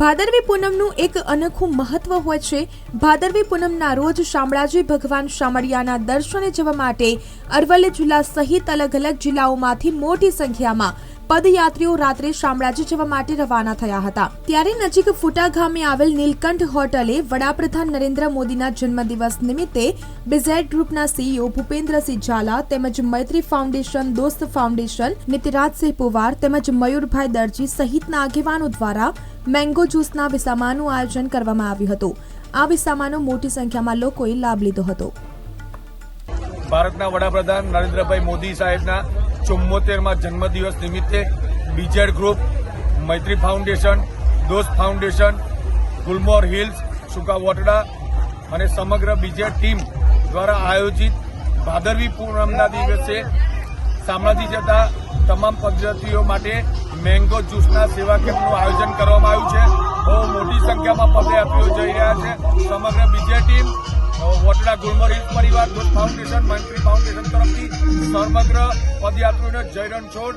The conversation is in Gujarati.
ભાદરવી પૂનમનું એક અનોખું મહત્વ હોય છે. ભાદરવી પૂનમના રોજ શામળાજી ભગવાન શામળિયાના દર્શને જવા માટે અરવલ્લી જિલ્લા સહિત અલગ અલગ જિલ્લાઓમાંથી મોટી સંખ્યામાં પદયાત્રીઓ રાત્રે શામળાજી જવા માટે રવાના થયા હતા. ત્યારે નજીક ફૂટા ગામે આવેલ નીલકંઠ હોટલે વડાપ્રધાન નરેન્દ્ર મોદીના જન્મદિવસ નિમિત્તે બિઝેડ ગ્રુપના સીઈઓ ભૂપેન્દ્રસિંહ ઝાલા તેમજ મૈત્રી ફાઉન્ડેશન, દોસ્ત ફાઉન્ડેશન, નિતિરાજસિંહ પુવાર તેમજ મયુરભાઈ દરજી સહિતના આગેવાનો દ્વારા મેંગો જ્યુસના વિસામાનું આયોજન કરવામાં આવ્યું હતું. આ વિસામાનો મોટી સંખ્યામાં લોકોએ લાભ લીધો હતો. ભારતના વડાપ્રધાન નરેન્દ્રભાઈ મોદી સાહેબના ચુમ્મોતેરમાં જન્મદિવસ નિમિત્તે બીજેડ group, Maitri foundation, Dost foundation, Gulmohar Hills, સુકા વોટડા અને સમગ્ર બીજેડ ટીમ દ્વારા આયોજિત ભાદરવી પૂનમના દિવસે શામળાજી જતા તમામ પદ્ધતિઓ માટે મેંગો જ્યુસના સેવા કેમ્પનું આયોજન કરવામાં આવ્યું છે. બહુ મોટી સંખ્યામાં પદયાત્રીઓ જઈ રહ્યા છે. સમગ્ર બીજે ટીમ વોટડા ગુલમર હિલ્સ પરિવાર દોસ્ત ફાઉન્ડેશન, મંત્રી ફાઉન્ડેશન તરફથી સમગ્ર પદયાત્રીઓને જય રણછોડ